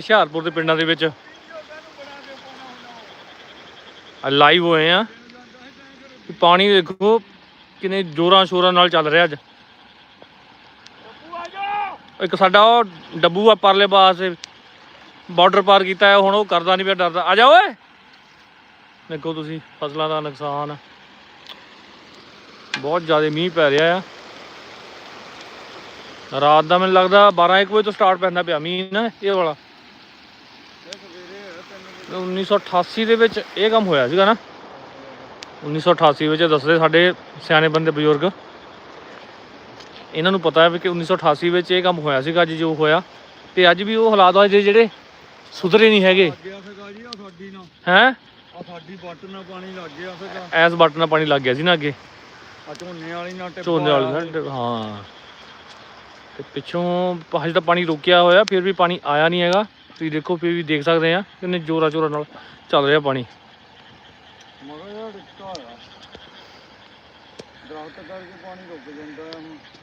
ਹੁਸ਼ਿਆਰਪੁਰ ਦੇ ਪਿੰਡਾਂ ਦੇ ਵਿੱਚ ਲਾਈਵ ਹੋਏ ਆ। ਪਾਣੀ ਦੇਖੋ ਕਿੰਨੇ ਜ਼ੋਰਾਂ ਸ਼ੋਰਾਂ ਨਾਲ ਚੱਲ ਰਿਹਾ ਅੱਜ। ਇੱਕ ਸਾਡਾ ਉਹ ਡੱਬੂ ਆ ਪਰਲੇ ਪਾਸੇ ਬਾਰਡਰ ਪਾਰ ਕੀਤਾ ਹੈ, ਹੁਣ ਉਹ ਕਰਦਾ ਨਹੀਂ ਪਿਆ ਡਰਦਾ। ਆ ਜਾ ਓਏ। ਦੇਖੋ ਤੁਸੀਂ, ਫਸਲਾਂ ਦਾ ਨੁਕਸਾਨ। ਬਹੁਤ ਜ਼ਿਆਦਾ ਮੀਂਹ ਪੈ ਰਿਹਾ ਆ। ਰਾਤ ਦਾ ਮੈਨੂੰ ਲੱਗਦਾ 12 1 ਵਜੇ ਤੋਂ ਸਟਾਰਟ ਪੈਂਦਾ ਪਿਆ ਮੀਂਹ ਨਾ, ਇਹ ਵਾਲਾ। 1988 ਦੇ ਵਿੱਚ ਇਹ ਕੰਮ ਹੋਇਆ ਸੀਗਾ ਨਾ। 1988 ਵਿੱਚ ਦੱਸਦੇ ਸਾਡੇ ਸਿਆਣੇ ਬੰਦੇ ਬਜ਼ੁਰਗ। ਇਹਨਾਂ ਨੂੰ ਪਤਾ ਹੈ ਕਿ 1988 ਵਿੱਚ ਇਹ ਕੰਮ ਹੋਇਆ ਸੀਗਾ ਅੱਜ ਜੋ ਹੋਇਆ। ਤੇ ਅੱਜ ਵੀ ਉਹ ਹਾਲਾਤ ਆ ਜਿਹੜੇ- ਸੁਧਰੇ ਨਹੀਂ ਹੈਗੇ। ਹੈ? ਆ ਸਾਡੀ ਬੱਟ ਨਾਲ ਪਾਣੀ ਲੱਗ ਗਿਆ ਸੀਗਾ। ਐਸ ਬਟਨ ਨਾਲ ਪਾਣੀ ਲੱਗ ਗਿਆ ਸੀ ਨਾ ਅੱਗੇ। ਆ ਝੋਨੇ ਵਾਲੀ ਨਾਲ ਟਿੱਪਾ ਝੋਨੇ ਵਾਲੇ ਨਾਲ ਹਾਂ। ਤੇ ਪਿੱਛੋਂ ਹਜੇ ਤਾਂ ਪਾਣੀ ਰੁਕਿਆ ਹੋਇਆ ਫਿਰ ਵੀ ਪਾਣੀ ਆਇਆ ਨਹੀਂ ਹੈਗਾ। ਤੁਸੀਂ ਦੇਖੋ, ਫਿਰ ਵੀ ਦੇਖ ਸਕਦੇ ਆ ਕਿੰਨੇ ਜੋਰਾ ਜੋਰਾ ਨਾਲ ਚੱਲ ਰਿਹਾ ਪਾਣੀ। ਮਗਰ ਯਾਰ ਟਿੱਕਾ ਹੋਇਆ ਦਰਖਤ ਕਰਕੇ ਪਾਣੀ ਰੁਕ ਜਾਂਦਾ। ਹੈ